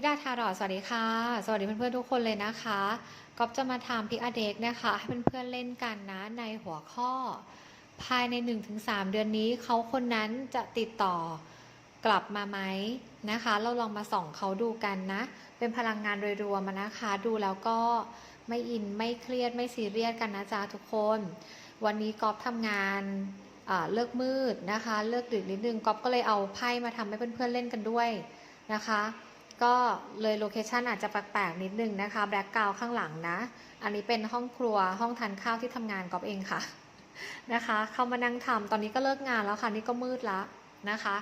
ลิดาทารอดสวัสดีค่ะ สวัสดีเพื่อนๆทุกคนเลยนะคะก๊อฟจะมาทำพิกอเด็กนะคะ ให้เพื่อนๆเล่นกันนะในหัวข้อ ภายใน 1-3 เดือนนี้เขาคนนั้นจะติดต่อกลับมาไหมนะคะ เราลองมาส่องเขาดูกันนะ เป็นพลังงานโดยรวมนะคะ ดูแล้วก็ไม่อินไม่เครียดไม่ซีเรียสกันนะจ๊ะทุกคน วันนี้ก๊อฟทำงานเลิกมืดนะคะ เลิกดึกนิดนึงก๊อฟก็เลยเอาไพ่มาทำให้เพื่อนๆเล่นกันด้วยนะคะ ก็เลยโลเคชันอาจจะแปลกๆนิดนึงนะคะแบล็กกราวข้างหลังนะ อันนี้เป็นห้องครัวห้องทานข้าวที่ทำงานกอฟเองค่ะนะคะ เข้ามานั่งทำตอนนี้ก็เลิกงานแล้วค่ะนี่ก็มืดล้วนะคะ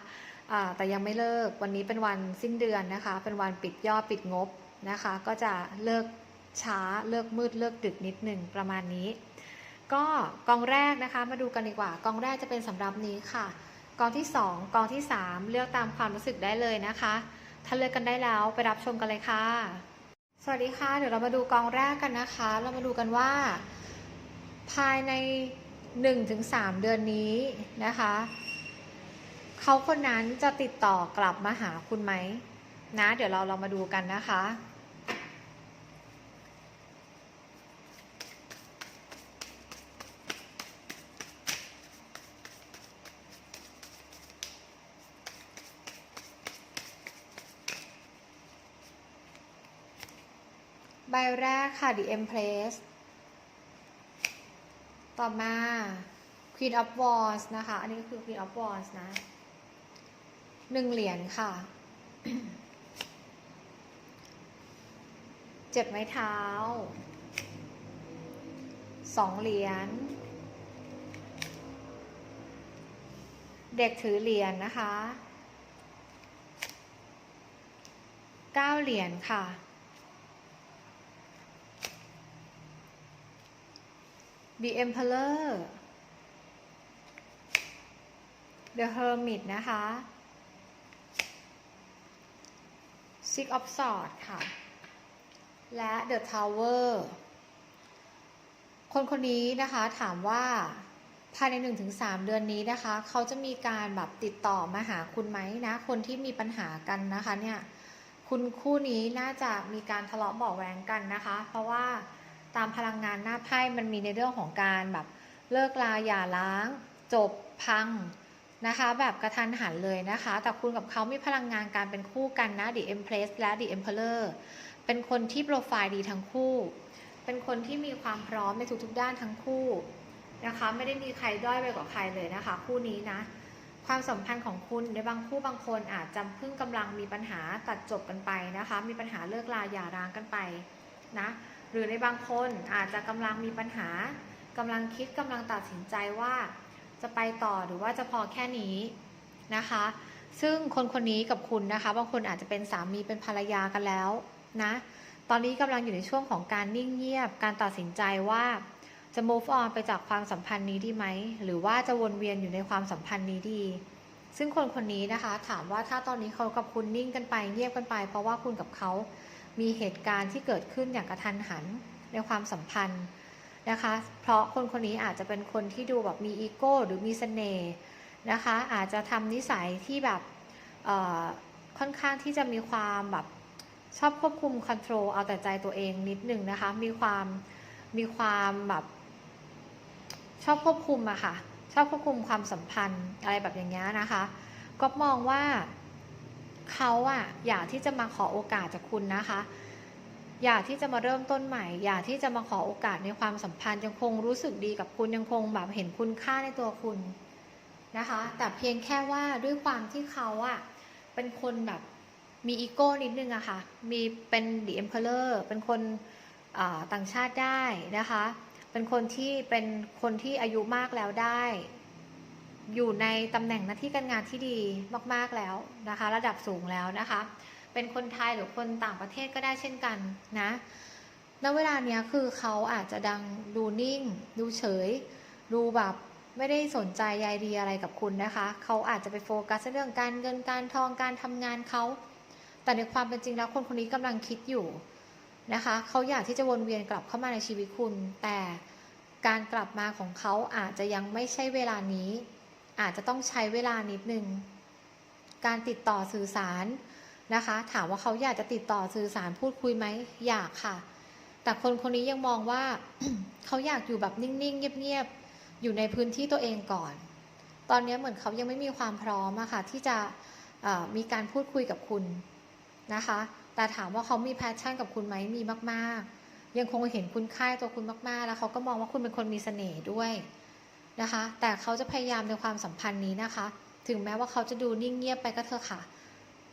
แต่ยังไม่เลิกวันนี้เป็นวันสิ้นเดือนนะคะ เป็นวันปิดยอดปิดงบนะคะ ก็จะเลิกช้าเลิกมืดเลิกดึกนิดหนึ่งประมาณนี้ ก็กองแรกนะคะมาดูกันดีกว่ากองแรกจะเป็นสำหรับนี้ค่ะกองที่ 2กองที่ 3 เลือกตามความรู้สึกได้เลยนะคะ ถ้าเลือกกันได้แล้วไปรับชมกันเลยค่ะ สวัสดีค่ะ เดี๋ยวเรามาดูกองแรกกันนะคะ เรามาดูกันว่า ภายใน 1-3 เดือนนี้นะคะเขาคนนั้นจะติดต่อกลับมาหาคุณไหมนะ เดี๋ยวเราเรามาดูกันนะคะ ใบแรกค่ะ The Empress ต่อมา Queen of Wands นะคะ อันนี้ก็คือ Queen of Wands นะหนึ่งเหรียญค่ะ เจ็ดไม้เท้า สองเหรียญ เด็กถือเหรียญนะคะ เก้าเหรียญค่ะ The Emperor The Hermit นะคะ Six of Swords ค่ะ และ The Tower คนคนนี้นะคะถามว่าภายใน 1-3 เดือนนี้นะคะ เขาจะมีการแบบติดต่อมาหาคุณไหมนะ คนที่มีปัญหากันนะคะเนี่ย คุณคู่นี้น่าจะมีการทะเลาะเบาะแวงกันนะคะ เพราะว่า ตามพลังงานหน้าไพ่มันมีในเรื่องของการแบบเลิกลาหย่าร้าง จบพังนะคะ แบบกระทันหันเลยนะคะ แต่คุณกับเขามีพลังงานการเป็นคู่กันนะ The Empress และ The Emperor เป็นคนที่โปรไฟล์ดีทั้งคู่ เป็นคนที่มีความพร้อมในทุกๆด้านทั้งคู่นะคะ ไม่ได้มีใครด้อยไปกว่าใครเลยนะคะ คู่นี้นะ ความสัมพันธ์ของคุณในบางคู่บางคนอาจจะเพิ่งกำลังมีปัญหาตัดจบกันไปนะคะ มีปัญหาเลิกลาหย่าร้างกันไปนะ หรือในบางคนอาจจะกำลังมีปัญหากำลังคิดกำลังตัดสินใจว่า จะไปต่อหรือว่าจะพอแค่นี้นะคะ ซึ่งคนคนนี้กับคุณนะคะ บางคนอาจจะเป็นสามีเป็นภรรยากันแล้วนะตอนนี้กำลังอยู่ในช่วงของการนิ่งเงียบ การตัดสินใจว่าจะ move on ไปจากความสัมพันธ์นี้ดีไหม หรือว่าจะวนเวียนอยู่ในความสัมพันธ์นี้ดี ซึ่งคนคนนี้นะคะ ถามว่าถ้าตอนนี้เขากับคุณนิ่งกันไปเงียบกันไป เพราะว่าคุณกับเขา มีเหตุการณ์ที่เกิดขึ้นอย่างกระทันหันในความสัมพันธ์นะคะ เพราะคนคนนี้อาจจะเป็นคนที่ดูแบบมีอีโก้หรือมีเสน่ห์นะคะ อาจจะทำนิสัยที่แบบค่อนข้างที่จะมีความแบบชอบควบคุมคอนโทรลเอาแต่ใจตัวเองนิดหนึ่งนะคะ มีความมีความแบบชอบควบคุมอะค่ะ ชอบควบคุมความสัมพันธ์อะไรแบบอย่างเงี้ยนะคะ ก็มองว่า เขาอะอยากที่จะมาขอโอกาสจากคุณนะคะ อยากที่จะมาเริ่มต้นใหม่ อยากที่จะมาขอโอกาสในความสัมพันธ์ยังคงรู้สึกดีกับคุณยังคงแบบเห็นคุณค่าในตัวคุณนะคะ แต่เพียงแค่ว่าด้วยความที่เขาอะเป็นคนแบบมีอีโก้นิดนึงอะค่ะ มีเป็น The Emperor เป็นคนต่างชาติได้นะคะ เป็นคนที่เป็นคนที่อายุมากแล้วได้ อยู่ในตำแหน่งหน้าที่การงานที่ดีมากๆแล้วนะคะ ระดับสูงแล้วนะคะ เป็นคนไทยหรือคนต่างประเทศก็ได้เช่นกันนะณเวลาเนี้ยคือเขาอาจจะดังดูนิ่ง ดูเฉย ดูแบบไม่ได้สนใจใยดีอะไรกับคุณนะคะ เขาอาจจะไปโฟกัสเรื่องการเงินการทองการทำงานเขา แต่ในความเป็นจริงแล้วคนคนนี้กำลังคิดอยู่นะคะ เขาอยากที่จะวนเวียนกลับเข้ามาในชีวิตคุณ แต่การกลับมาของเขาอาจจะยังไม่ใช่เวลานี้ อาจจะต้องใช้เวลานิดนึง การติดต่อสื่อสารนะคะ ถามว่าเขาอยากจะติดต่อสื่อสารพูดคุยไหมอยากค่ะ แต่คนคนนี้ยังมองว่าเขาอยากอยู่แบบนิ่ง ๆ เงียบ ๆ อยู่ในพื้นที่ตัวเองก่อน ตอนนี้เหมือนเขายังไม่มีความพร้อมอะค่ะที่จะมีการพูดคุยกับคุณนะคะ แต่ถามว่าเขามีแพชชั่นกับคุณไหมมีมาก ๆ ยังคงเห็นคุณค่าตัวคุณมาก ๆ แล้วเขาก็มองว่าคุณเป็นคนมีเสน่ห์ด้วย นะคะ แต่เขาจะพยายามในความสัมพันธ์นี้นะคะ ถึงแม้ว่าเขาจะดูนิ่งเงียบไปก็เถอะค่ะ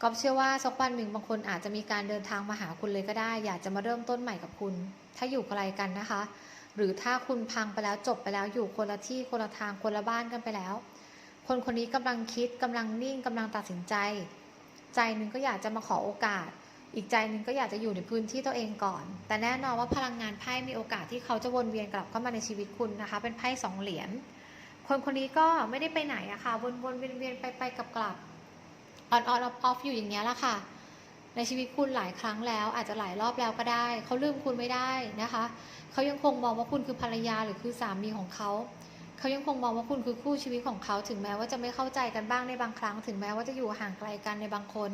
ก๊อฟเชื่อว่าสักวันหนึ่งบางคนอาจจะมีการเดินทางมาหาคุณเลยก็ได้ อยากจะมาเริ่มต้นใหม่กับคุณ ถ้าอยู่ไกลกันนะคะ หรือถ้าคุณพังไปแล้วจบไปแล้วอยู่คนละที่คนละทางคนละบ้านกันไปแล้ว คนคนนี้กำลังคิดกำลังนิ่งกำลังตัดสินใจ ใจหนึ่งก็อยากจะมาขอโอกาส อีกใจหนึ่งก็อยากจะอยู่ในพื้นที่ตัวเองก่อน แต่แน่นอนว่าพลังงานไพ่มีโอกาสที่เขาจะวนเวียนกลับเข้ามาในชีวิตคุณนะคะ เป็นไพ่สองเหรียญ คนคนนี้ก็ไม่ได้ไปไหนอะค่ะ วนวนเวียนเวียนไปไปกลับกลับออนออนออฟออฟอยู่อย่างเงี้ยแหละค่ะ ในชีวิตคุณหลายครั้งแล้ว อาจจะหลายรอบแล้วก็ได้ เขาลืมคุณไม่ได้นะคะเขายังคงมองว่าคุณคือภรรยาหรือคือสามีของเขาเขายังคงมองว่าคุณคือคู่ชีวิตของเขาถึงแม้ว่าจะไม่เข้าใจกันบ้างในบางครั้ง ถึงแม้ว่าจะอยู่ห่างไกลกันในบางคน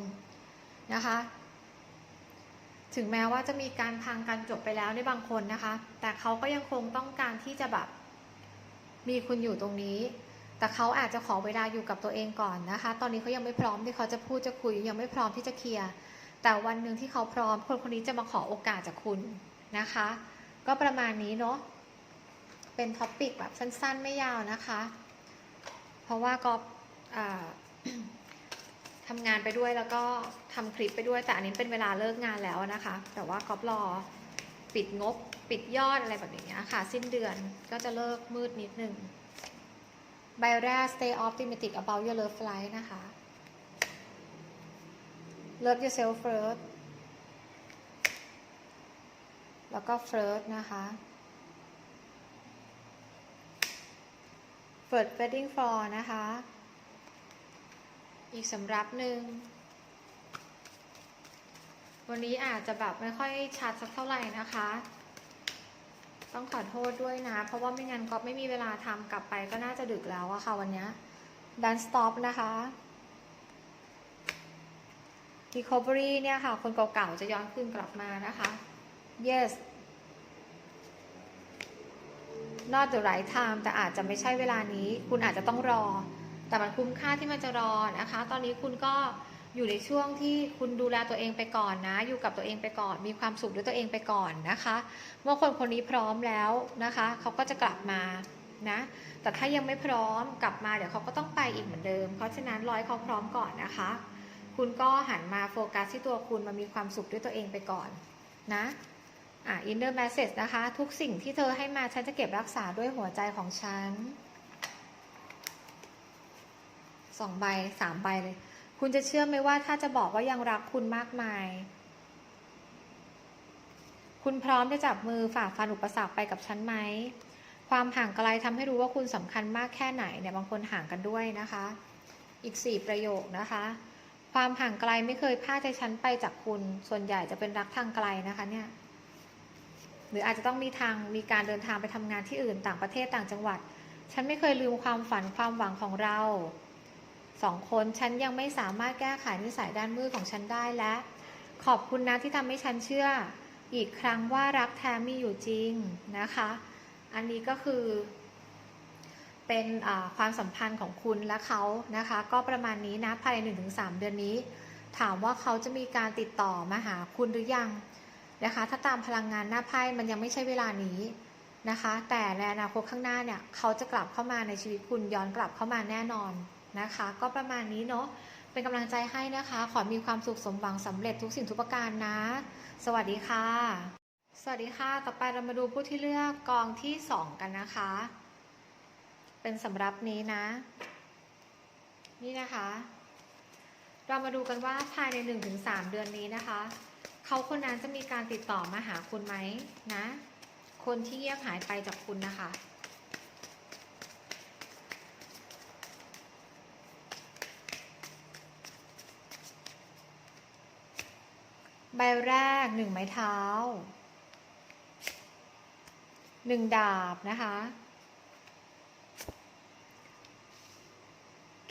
นะคะ ถึงแม้ว่าจะมีการพังกันจบไปแล้วในบางคนนะคะ แต่เขาก็ยังคงต้องการที่จะแบบ มีคุณอยู่ตรงนี้ แต่เขาอาจจะขอเวลาอยู่กับตัวเองก่อนนะคะ ตอนนี้เขายังไม่พร้อมที่เขาจะพูดจะคุย ยังไม่พร้อมที่จะเคลียร์แต่วันหนึ่งที่เขาพร้อม คนคนนี้จะมาขอโอกาสจากคุณนะคะ ก็ประมาณนี้เนาะเป็นท็อปปิกแบบสั้นๆ ไม่ยาวนะคะ เพราะว่าก็ทำงานไปด้วยแล้วก็ทำคลิปไปด้วยแต่อันนี้เป็นเวลาเลิกงานแล้วนะคะ แต่ว่าก๊อฟรอปิดงบ ปิดยอดอะไรแบบอย่างเงี้ยค่ะ สิ้นเดือนก็จะเลิกมืดนิดนึงใบแรก stay optimistic about your love life นะคะ love yourself first แล้วก็ first นะคะ first wedding for นะคะ อีกสำรับหนึ่งวันนี้อาจจะแบบไม่ค่อยชัดสักเท่าไหร่นะคะ ต้องขอโทษด้วยนะ เพราะว่าไม่งั้นก็ไม่มีเวลาทำกลับไปก็น่าจะดึกแล้วอะค่ะวันนี้ดันสต็อปนะคะ recovery เนี่ยค่ะ คนเก่าๆจะย้อนคืนกลับมานะคะ yes not the right time แต่อาจจะไม่ใช่เวลานี้ คุณอาจจะต้องรอ แต่มันคุ้มค่าที่มันจะรอนะคะ ตอนนี้คุณก็ อยู่ในช่วงที่คุณดูแลตัวเองไปก่อนนะ อยู่กับตัวเองไปก่อน มีความสุขด้วยตัวเองไปก่อนนะคะ เมื่อคนคนนี้พร้อมแล้วนะคะเขาก็จะกลับมานะ แต่ถ้ายังไม่พร้อมกลับมาเดี๋ยวเขาก็ต้องไปอีกเหมือนเดิม เพราะฉะนั้นรอให้เขาพร้อมก่อนนะคะ คุณก็หันมาโฟกัสที่ตัวคุณมามีความสุขด้วยตัวเองไปก่อนนะอะ inner message นะคะ ทุกสิ่งที่เธอให้มาฉันจะเก็บรักษาด้วยหัวใจของฉันสองใบสามใบเลย คุณจะเชื่อไหมว่าถ้าจะบอกว่ายังรักคุณมากมาย คุณพร้อมจะจับมือฝ่าฟันอุปสรรคไปกับฉันไหม ความห่างไกลทำให้รู้ว่าคุณสำคัญมากแค่ไหนเนี่ยบางคนห่างกันด้วยนะคะ อีกสี่ประโยคนะคะ ความห่างไกลไม่เคยพาใจฉันไปจากคุณ ส่วนใหญ่จะเป็นรักทางไกลนะคะเนี่ย หรืออาจจะต้องมีทางมีการเดินทางไปทำงานที่อื่นต่างประเทศต่างจังหวัด ฉันไม่เคยลืมความฝันความหวังของเรา สองคนฉันยังไม่สามารถแก้ไขนิสัยด้านมืดของฉันได้และ ขอบคุณนะที่ทำให้ฉันเชื่อ อีกครั้งว่ารักแท้มีอยู่จริงนะคะ อันนี้ก็คือ เป็นความสัมพันธ์ของคุณและเขานะคะ ก็ประมาณนี้นะภายใน 1-3 เดือนนี้ ถามว่าเขาจะมีการติดต่อมาหาคุณหรือยังนะคะ ถ้าตามพลังงานหน้าไพ่มันยังไม่ใช่เวลานี้นะคะ แต่ในอนาคตข้างหน้าเนี่ยเขาจะกลับเข้ามาในชีวิตคุณย้อนกลับเข้ามาแน่นอน นะคะ ก็ประมาณนี้เนาะเป็นกำลังใจให้นะคะ ขอมีความสุขสมหวังสำเร็จทุกสิ่งทุกประการนะ สวัสดีค่ะ สวัสดีค่ะ ต่อไปเรามาดูผู้ที่เลือกกองที่สองกันนะคะ เป็นสำหรับนี้นะ นี่นะคะ เรามาดูกันว่าภายใน 1-3 เดือนนี้นะคะ เขาคนนั้นจะมีการติดต่อมาหาคุณไหมนะ คนที่เงียบหายไปจากคุณนะคะ ใบแรกหนึ่งไม้เท้าหนึ่งดาบนะคะ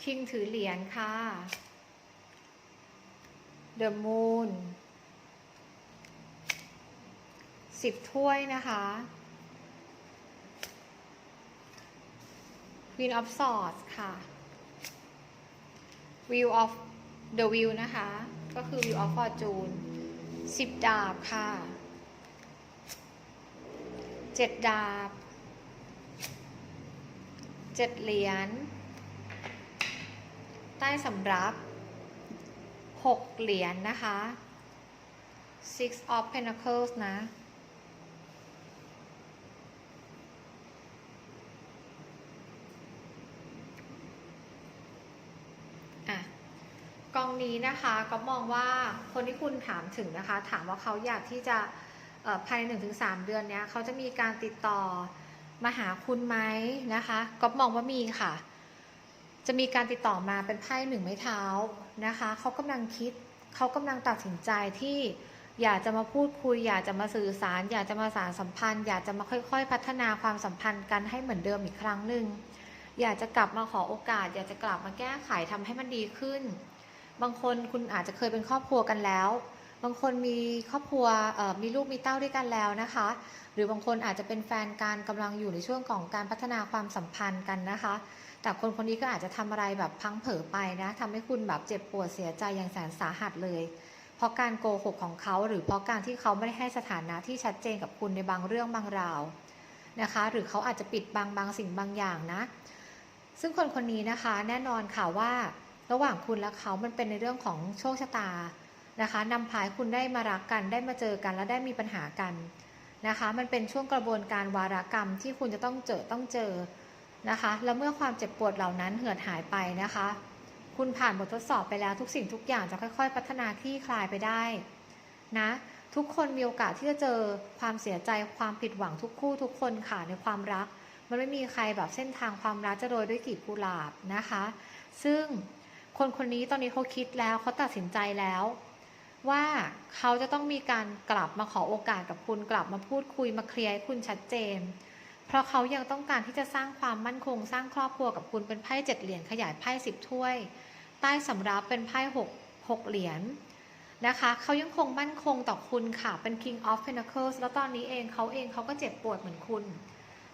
คิงถือเหรียญค่ะ The Moon สิบถ้วยนะคะ Queen of Swords ค่ะ Wheel of the Wheel นะคะ ก็คือ Wheel of Fortune สิบดาบค่ะเจ็ดดาบเจ็ดเหรียญใต้สำรับหกเหรียญนะคะ six of pentacles นะ อะ กอง นี้นะคะก็มองว่าคนที่คุณถามถึงนะคะ ถามว่าเขาอยากที่จะภายในหนึ่งถึงสามเดือนเนี้ยเขาจะมีการติดต่อมาหาคุณไหมนะคะก็มองว่ามีค่ะ จะมีการติดต่อมาเป็นไพ่หนึ่งไม้เท้านะคะเขากำลังคิดเขากำลังตัดสินใจที่อยากจะมาพูดคุย อยากจะมาสื่อสาร อยากจะมาสารสัมพันธ์ อยากจะมาค่อย ๆ พัฒนาความสัมพันธ์กันให้เหมือนเดิมอีกครั้งหนึ่งอยากจะกลับมาขอโอกาส อยากจะกลับมาแก้ไขทำให้มันดีขึ้น บางคนคุณอาจจะเคยเป็นครอบครัวกันแล้ว บางคนมีครอบครัวมีลูกมีเต้าด้วยกันแล้วนะคะ หรือบางคนอาจจะเป็นแฟนกันกำลังอยู่ในช่วงของการพัฒนาความสัมพันธ์กันนะคะ แต่คนคนนี้ก็อาจจะทำอะไรแบบพังเผลอไปนะทำให้คุณแบบเจ็บปวดเสียใจอย่างแสนสาหัสเลยเพราะการโกหกของเขาหรือเพราะการที่เขาไม่ได้ให้สถานะที่ชัดเจนกับคุณในบางเรื่องบางราวนะคะ หรือเขาอาจจะปิดบังบางสิ่งบางอย่างนะ ซึ่งคนคนนี้นะคะแน่นอนค่ะว่า ระหว่างคุณและเขามันเป็นในเรื่องของโชคชะตานะคะนำพายคุณได้มารักกันได้มาเจอกันและได้มีปัญหากันนะคะ มันเป็นช่วงกระบวนการวารกรรมที่คุณจะต้องเจอต้องเจอนะคะ แล้วเมื่อความเจ็บปวดเหล่านั้นเหือดหายไปนะคะ คุณผ่านบททดสอบไปแล้วทุกสิ่งทุกอย่างจะค่อยๆ พัฒนาคลี่คลายไปได้นะทุกคนมีโอกาสที่จะเจอความเสียใจความผิดหวังทุกคู่ทุกคนค่ะในความรัก มันไม่มีใครแบบเส้นทางความรักจะโรยด้วยกีบกุหลาบนะคะ ซึ่ง คนคนนี้ตอนนี้เขาคิดแล้วเขาตัดสินใจแล้ว ว่าเขาจะต้องมีการกลับมาขอโอกาสกับคุณกลับมาพูดคุยมาเคลียร์ให้คุณชัดเจน เพราะเขายังต้องการที่จะสร้างความมั่นคง สร้างครอบครัวกับคุณเป็นไพ่เจ็ดเหรียญขยายไพ่สิบถ้วย ใต้สำรับเป็นไพ่หกหกเหรียญนะคะเขายังคงมั่นคงต่อคุณค่ะ เป็น King of Pentacles แล้วตอนนี้เองเขาเองเขาก็เจ็บปวดเหมือนคุณ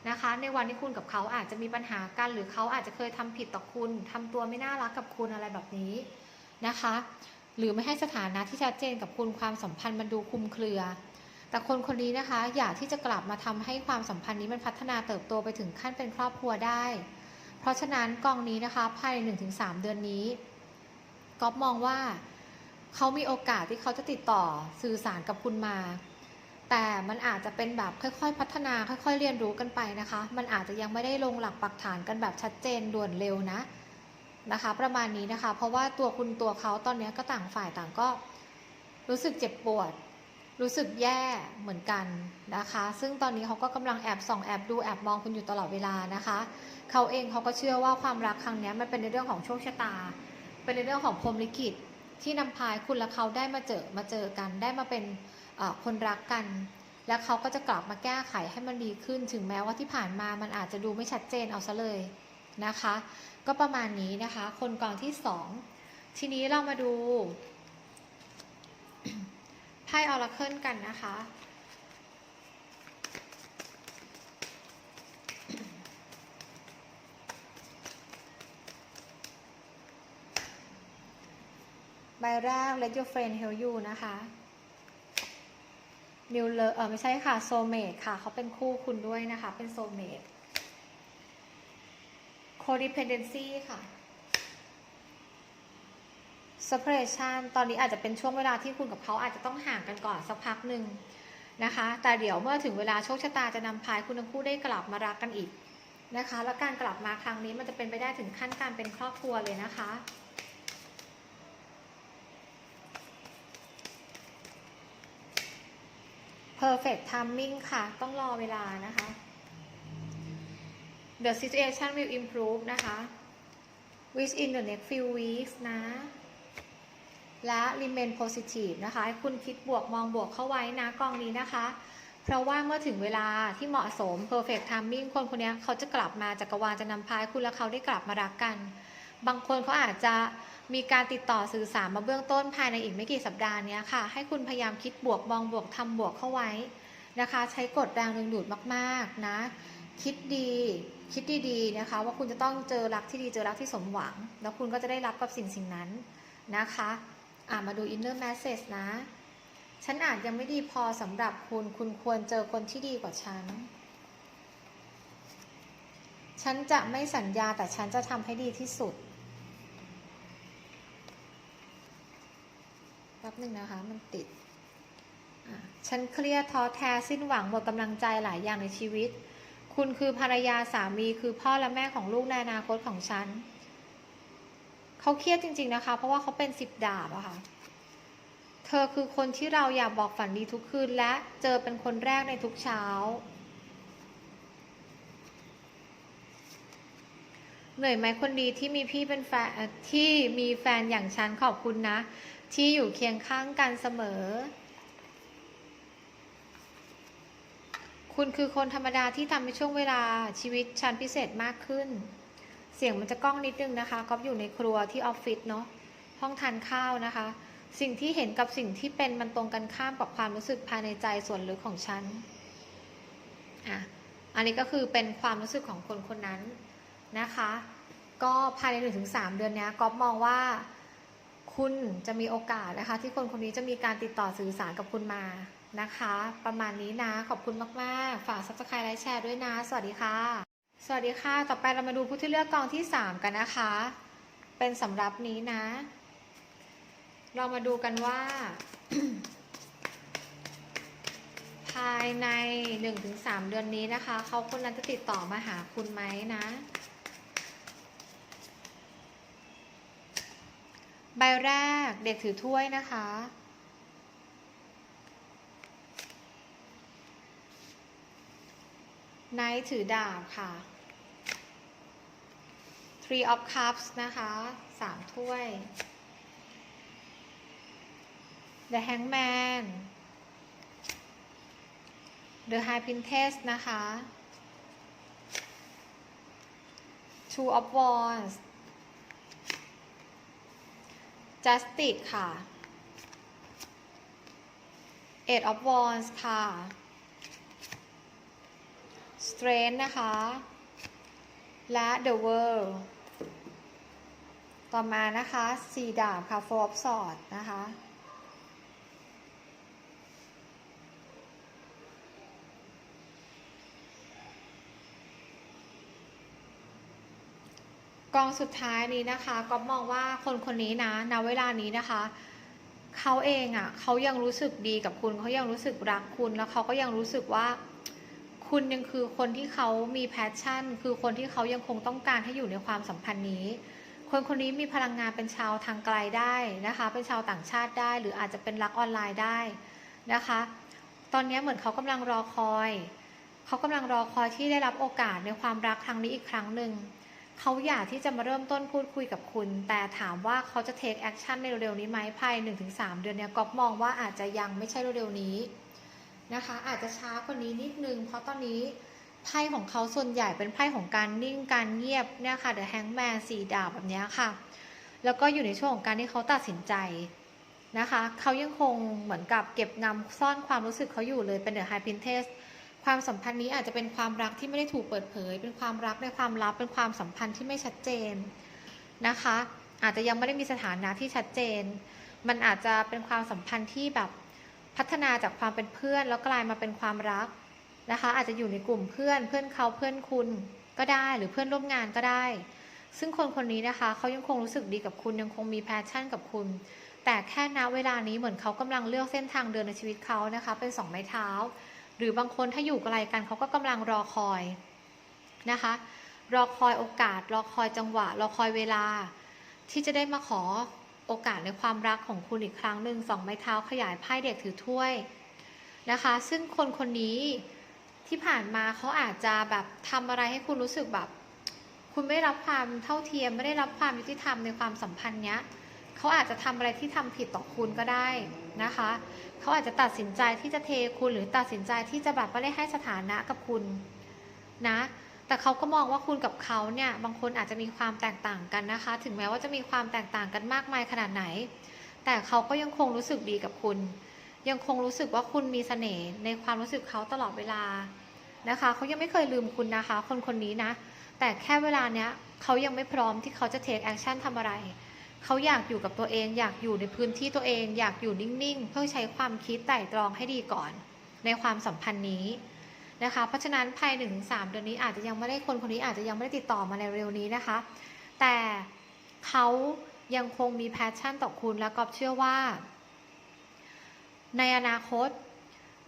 นะคะ ในวันที่คุณกับเขาอาจจะมีปัญหากัน หรือเขาอาจจะเคยทำผิดต่อคุณทำตัวไม่น่ารักกับคุณอะไรแบบนี้นะคะ หรือไม่ให้สถานะที่ชัดเจนกับคุณความสัมพันธ์มันดูคุมเครือ แต่คนคนนี้นะคะ อยากที่จะกลับมาทำให้ความสัมพันธ์นี้มันพัฒนาเติบโตไปถึงขั้นเป็นครอบครัวได้ เพราะฉะนั้นกองนี้นะคะภายใน1-3 เดือนนี้ก๊อฟมองว่าเขามีโอกาสที่เขาจะติดต่อสื่อสารกับคุณมา แต่มันอาจจะเป็นแบบค่อยๆ พัฒนาค่อยๆ เรียนรู้กันไปนะคะ มันอาจจะยังไม่ได้ลงหลักปักฐานกันแบบชัดเจนด่วนเร็วนะนะคะ ประมาณนี้นะคะ เพราะว่าตัวคุณตัวเขาตอนนี้ก็ต่างฝ่ายต่างก็ รู้สึกเจ็บปวด รู้สึกแย่เหมือนกันนะคะ ซึ่งตอนนี้เขาก็กำลังแอบส่องแอบดูแอบมองคุณอยู่ตลอดเวลานะคะ เขาเองเขาก็เชื่อว่าความรักครั้งนี้มันเป็นในเรื่องของโชคชะตา เป็นในเรื่องของพรหมลิขิตที่นำพายคุณและเขาได้มาเจอมาเจอกันได้มาเป็น คนรักกัน และเขาก็จะกลับมาแก้ไขให้มันดีขึ้น ถึงแม้ว่าที่ผ่านมามันอาจจะดูไม่ชัดเจนเอาซะเลยนะคะ ก็ประมาณนี้นะคะ คนกองที่สองทีนี้เรามาดูไพ่ออราเคิลกันนะคะใบแรก Let your friend help you นะคะ New Love เออไม่ใช่ค่ะ Soulmate ค่ะเขาเป็นคู่คุณด้วยนะคะ เป็น Soulmate Codependency ค่ะ Separation ตอนนี้อาจจะเป็นช่วงเวลาที่คุณกับเขาอาจจะต้องห่างกันก่อนสักพักหนึ่งนะคะ แต่เดี๋ยวเมื่อถึงเวลาโชคชะตาจะนำพายคุณทั้งคู่ได้กลับมารักกันอีกนะคะ และการกลับมาครั้งนี้มันจะเป็นไปได้ถึงขั้นการเป็นครอบครัวเลยนะคะ perfect timing ค่ะ ต้องรอเวลานะคะ the situation will improve นะคะ within the next few weeks นะ และ remain positive นะคะ คุณคิดบวกมองบวกเข้าไว้นะกองนี้นะคะ เพราะว่าเมื่อถึงเวลาที่เหมาะสม perfect timing คนคนนี้เขาจะกลับมาจักรวาลจะนำพายคุณและเขาได้กลับมารักกัน บางคนเขาอาจจะมีการติดต่อสื่อสารมาเบื้องต้นภายในอีกไม่กี่สัปดาห์นี้ค่ะ ให้คุณพยายามคิดบวกมองบวกทำบวกเข้าไว้นะคะ ใช้กฎแรงดึงดูดมากๆนะ คิดดีคิดดีๆนะคะ ว่าคุณจะต้องเจอรักที่ดีเจอรักที่สมหวัง แล้วคุณก็จะได้รับกับสิ่งสิ่งนั้นนะคะอ่ามาดู inner message นะ ฉันอาจยังไม่ดีพอสำหรับคุณ คุณควรเจอคนที่ดีกว่าฉัน ฉันจะไม่สัญญาแต่ฉันจะทำให้ดีที่สุด ป๊บหนึ่งนะคะมันติด ฉันเครียดท้อแท้สิ้นหวังหมดกำลังใจหลายอย่างในชีวิต คุณคือภรรยาสามีคือพ่อและแม่ของลูกในอนาคตของฉัน เขาเครียดจริง ๆนะคะ เพราะว่าเขาเป็นสิบดาบอะค่ะ เธอคือคนที่เราอยากบอกฝันดีทุกคืน และเจอเป็นคนแรกในทุกเช้าเหนื่อยไหมคนดีที่มีพี่เป็นแฟนที่มีแฟนอย่างฉันขอบคุณนะ ที่อยู่เคียงข้างกันเสมอ คุณคือคนธรรมดาที่ทำให้ช่วงเวลาชีวิตฉันพิเศษมากขึ้น เสียงมันจะก้องนิดนึงนะคะก็อยู่ในครัวที่ออฟฟิศเนาะห้องทานข้าวนะคะ สิ่งที่เห็นกับสิ่งที่เป็นมันตรงกันข้ามกับความรู้สึกภายในใจส่วนลึกของฉันอะอันนี้ก็คือเป็นความรู้สึกของคนคนนั้นนะคะ ก็ภายในหนึ่งถึงสามเดือนนี้ก๊อฟมองว่า คุณจะมีโอกาสนะคะ ที่คนคนนี้จะมีการติดต่อสื่อสารกับคุณมานะคะ ประมาณนี้นะ ขอบคุณมากๆ ฝาก subscribe ไลค์แชร์ด้วยนะ สวัสดีค่ะ สวัสดีค่ะ ต่อไปเรามาดูผู้ที่เลือกกองที่ 3 กันนะคะ เป็นสำหรับนี้นะ เรามาดูกันว่า ภายใน 1-3 เดือนนี้นะคะ เขาคนนั้นจะติดต่อมาหาคุณไหมนะ ใบแรกเด็กถือถ้วยนะคะ ไนท์ถือดาบค่ะ Three of Cups นะคะสามถ้วย The Hangman The High Princess นะคะ Two of Wands Justice ค่ะ Eight of Wands ค่ะ Strength นะคะ และ The World ต่อมานะคะ สี่ดาบค่ะ Four of Swords นะคะ กองสุดท้ายนี้นะคะก็มองว่าคนคนนี้นะณเวลานี้นะคะเขาเองอะ่ะเขายังรู้สึกดีกับคุณเขายังรู้สึกรักคุณแล้วเขาก็ยังรู้สึกว่า คุณยังคือคนที่เขามีแพชชั่น คือคนที่เขายังคงต้องการให้อยู่ในความสัมพันธ์นี้ คนคนนี้มีพลังงานเป็นชาวทางไกลได้นะคะ เป็นชาวต่างชาติได้ หรืออาจจะเป็นรักออนไลน์ได้นะคะ ตอนนี้เหมือนเขากำลังรอคอยเขากำลังรอคอยที่ได้รับโอกาสในความรักครั้งนี้อีกครั้งหนึ่ง เขาอยากที่จะมาเริ่มต้นพูดคุยกับคุณ แต่ถามว่าเขาจะ take action ในเร็วๆนี้ไหมภายใน1-3 เดือนเนี้ยก๊อฟมองว่าอาจจะยังไม่ใช่เร็วๆนี้นะคะ อาจจะช้ากว่านี้นิดนึง เพราะตอนนี้ไพ่ของเขาส่วนใหญ่เป็นไพ่ของการนิ่งการเงียบเนี่ยค่ะ The Hangman สีดาบแบบนี้ค่ะ แล้วก็อยู่ในช่วงของการที่เขาตัดสินใจนะคะ เขายังคงเหมือนกับเก็บงำซ่อนความรู้สึกเขาอยู่เลยเป็น The High Princess ความสัมพันธ์นี้อาจจะเป็นความรักที่ไม่ได้ถูกเปิดเผย เป็นความรักในความลับ เป็นความสัมพันธ์ที่ไม่ชัดเจนนะคะ อาจจะยังไม่ได้มีสถานะที่ชัดเจน มันอาจจะเป็นความสัมพันธ์ที่แบบพัฒนาจากความเป็นเพื่อน แล้วกลายมาเป็นความรักนะคะ อาจจะอยู่ในกลุ่มเพื่อน เพื่อนเขาเพื่อนคุณก็ได้หรือเพื่อนร่วมงานก็ได้ ซึ่งคนคนนี้นะคะเขายังคงรู้สึกดีกับคุณยังคงมีแพชชั่นกับคุณ แต่แค่ณเวลานี้เหมือนเขากำลังเลือกเส้นทางเดินในชีวิตเขานะคะ เป็นสองไม้เท้า หรือบางคนถ้าอยู่ไกลกันเขาก็กำลังรอคอยนะคะ รอคอยโอกาส รอคอยจังหวะ รอคอยเวลา ที่จะได้มาขอโอกาสในความรักของคุณอีกครั้งหนึ่งสองไม้เท้าขยายไพ่เด็กถือถ้วยนะคะ ซึ่งคนคนนี้ที่ผ่านมาเขาอาจจะแบบทำอะไรให้คุณรู้สึกแบบ คุณไม่ได้รับความเท่าเทียมไม่ได้รับความยุติธรรมในความสัมพันธ์เนี้ยเขาอาจจะทำอะไรที่ทำผิดต่อคุณก็ได้นะคะเขาอาจจะตัดสินใจที่จะเทคุณหรือตัดสินใจที่จะแบบไม่ได้ให้สถานะกับคุณนะ แต่เขาก็มองว่าคุณกับเขาเนี่ยบางคนอาจจะมีความแตกต่างกันนะคะ ถึงแม้ว่าจะมีความแตกต่างกันมากมายขนาดไหน แต่เขาก็ยังคงรู้สึกดีกับคุณ ยังคงรู้สึกว่าคุณมีเสน่ห์ในความรู้สึกเขาตลอดเวลานะคะเขายังไม่เคยลืมคุณนะคะ คนคนนี้นะ แต่แค่เวลาเนี้ยเขายังไม่พร้อมที่เขาจะ take action ทำอะไร เขาอยากอยู่กับตัวเอง อยากอยู่ในพื้นที่ตัวเอง อยากอยู่นิ่งๆ เพื่อใช้ความคิดไตร่ตรองให้ดีก่อน ในความสัมพันธ์นี้นะคะ เพราะฉะนั้นภายหนึ่งสามเดือนนี้อาจจะยังไม่ได้คนคนนี้อาจจะยังไม่ได้ติดต่อมาในเร็วนี้นะคะ แต่เขายังคงมีแพชชั่นต่อคุณและกอบเชื่อว่า ในอนาคต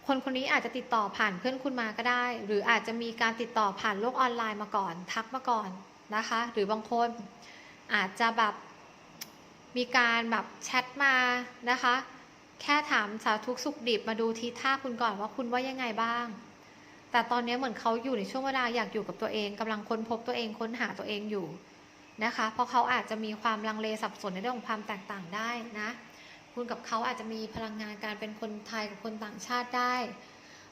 คนคนนี้อาจจะติดต่อผ่านเพื่อนคุณมาก็ได้ หรืออาจจะมีการติดต่อผ่านโลกออนไลน์มาก่อน ทักมาก่อนนะคะ หรือบางคนอาจจะแบบ มีการแบบแชทมานะคะ แค่ถามสาทุกสุขดิบมาดูทีท่าคุณก่อนว่าคุณว่ายังไงบ้าง แต่ตอนนี้เหมือนเขาอยู่ในช่วงเวลาอยากอยู่กับตัวเองกำลังค้นพบตัวเองค้นหาตัวเองอยู่นะคะ เพราะเขาอาจจะมีความลังเลสับสนในเรื่องของความแตกต่างได้นะ คุณกับเขาอาจจะมีพลังงานการเป็นคนไทยกับคนต่างชาติได้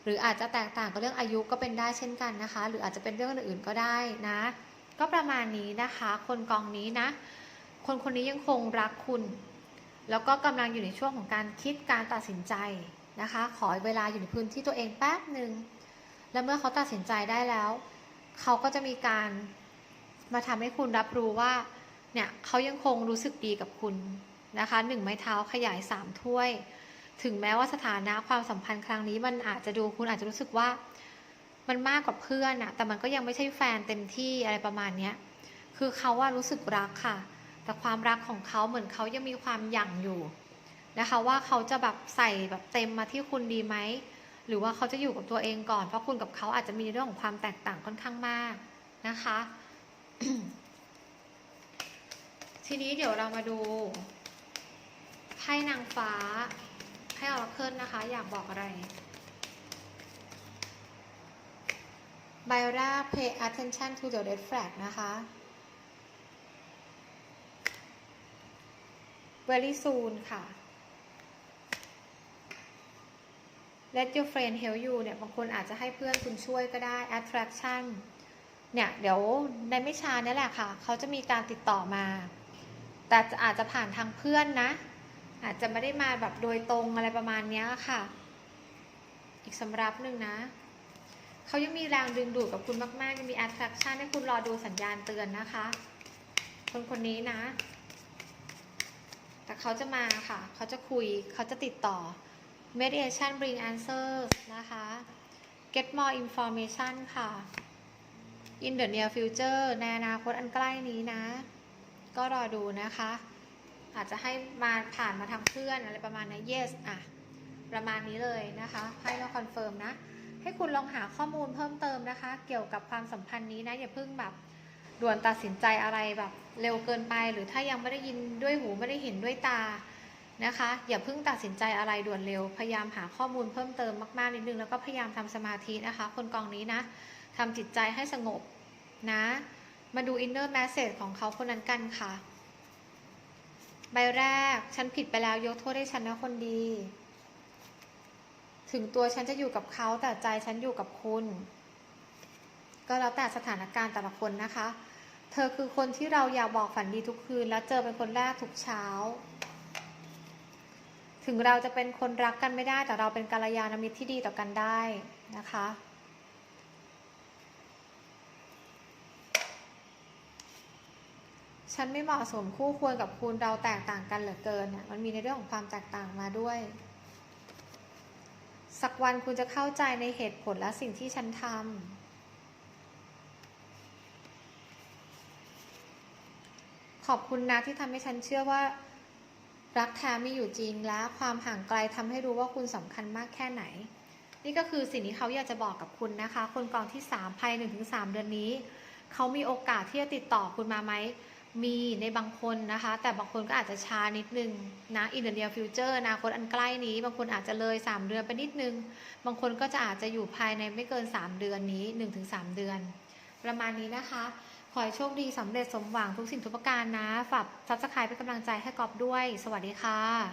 หรืออาจจะแตกต่างกับเรื่องอายุก็เป็นได้เช่นกันนะคะ หรืออาจจะเป็นเรื่องอื่นๆก็ได้นะ ก็ประมาณนี้นะคะ คนกองนี้นะ คนคนนี้ยังคงรักคุณ แล้วก็กำลังอยู่ในช่วงของการคิดการตัดสินใจนะคะ ขอเวลาอยู่ในพื้นที่ตัวเองแป๊บหนึ่งแล้วเมื่อเขาตัดสินใจได้แล้ว เขาก็จะมีการมาทำให้คุณรับรู้ว่าเนี่ยเขายังคงรู้สึกดีกับคุณนะคะหนึ่งไม้เท้าขยายสามถ้วย ถึงแม้ว่าสถานะความสัมพันธ์ครั้งนี้ มันอาจจะดูคุณอาจจะรู้สึกว่ามันมากกว่าเพื่อนอะแต่มันก็ยังไม่ใช่แฟนเต็มที่อะไรประมาณเนี้ยคือเขาว่ารู้สึกรักค่ะ แต่ความรักของเขาเหมือนเขายังมีความหยั่งอยู่นะคะว่าเขาจะแบบใส่แบบเต็มมาที่คุณดีไหมหรือว่าเขาจะอยู่กับตัวเองก่อน เพราะคุณกับเขาอาจจะมีเรื่องของความแตกต่างค่อนข้างมากนะคะ ทีนี้เดี๋ยวเรามาดูไพ่นางฟ้าให้ออร์เคิลนะคะ อยากบอกอะไรไบรา pay attention to the red flag นะคะ very soon ค่ะ let your friend help you เนี่ย บางคนอาจจะให้เพื่อนคุณช่วยก็ได้ attraction เนี่ย เดี๋ยวในไม่ช้านี่แหละค่ะ เขาจะมีการติดต่อมา แต่อาจจะผ่านทางเพื่อนนะ อาจจะไม่ได้มาแบบโดยตรงอะไรประมาณนี้ค่ะ อีกสำรับหนึ่งนะ เขายังมีแรงดึงดูดกับคุณมากๆ ยังมี attraction ให้คุณรอดูสัญญาณเตือนนะคะ คนคนนี้นะ แต่เขาจะมาค่ะ เขาจะคุย เขาจะติดต่อ mediation bring answers นะคะ get more information ค่ะ in the near future ในอนาคตอันใกล้นี้นะ ก็รอดูนะคะ อาจจะให้มาผ่านมาทางเพื่อนอะไรประมาณนี้ yes อะ ประมาณนี้เลยนะคะให้เราคอนเฟิร์มนะ ให้คุณลองหาข้อมูลเพิ่มเติมนะคะ เกี่ยวกับความสัมพันธ์นี้นะ อย่าเพิ่งแบบด่วนตัดสินใจอะไรแบบ เร็วเกินไป หรือถ้ายังไม่ได้ยินด้วยหูไม่ได้เห็นด้วยตานะคะ อย่าเพิ่งตัดสินใจอะไรด่วนเร็ว พยายามหาข้อมูลเพิ่มเติมมากๆนิดนึงแล้วก็พยายามทำสมาธินะคะ คนกองนี้นะทำจิตใจให้สงบนะ มาดู inner message ของเขาคนนั้นกันค่ะ ใบแรก ฉันผิดไปแล้วยกโทษให้ฉันนะคนดี ถึงตัวฉันจะอยู่กับเขาแต่ใจฉันอยู่กับคุณ ก็แล้วแต่สถานการณ์แต่ละคนนะคะ ธอคือคนที่เราอยากบอกฝันดีทุกคืน แล้วเจอเป็นคนแรกทุกเช้า ถึงเราจะเป็นคนรักกันไม่ได้แต่เราเป็นกัลยาณมิตรที่ดีต่อกันได้นะคะ ฉันไม่เหมาะสมคู่ควรกับคุณเราแตกต่างกันเหลือเกินน่ะมันมีในเรื่องของความแตกต่างมาด้วย สักวันคุณจะเข้าใจในเหตุผลและสิ่งที่ฉันทำ ขอบคุณนะที่ทำให้ฉันเชื่อว่า รักแท้มีอยู่จริงและความห่างไกลทำให้รู้ว่าคุณสำคัญมากแค่ไหน นี่ก็คือสิ่งที่เขาอยากจะบอกกับคุณนะคะ คนกองที่ 3 ภายใน1-3 เดือนนี้ เขามีโอกาสที่จะติดต่อคุณมาไหมมีในบางคนนะคะ แต่บางคนก็อาจจะช้านิดนึงนะ in the near future อนาคตอันใกล้นี้ บางคนอาจจะเลย 3 เดือนไปนิดนึง บางคนก็จะอาจจะอยู่ภายในไม่เกิน 3 เดือนนี้ 1-3 เดือน ประมาณนี้นะคะ ขอให้โชคดีสำเร็จสมหวังทุกสิ่งทุกประการนะ ฝากซับสไครป์เป็นกำลังใจให้กอบด้วย สวัสดีค่ะ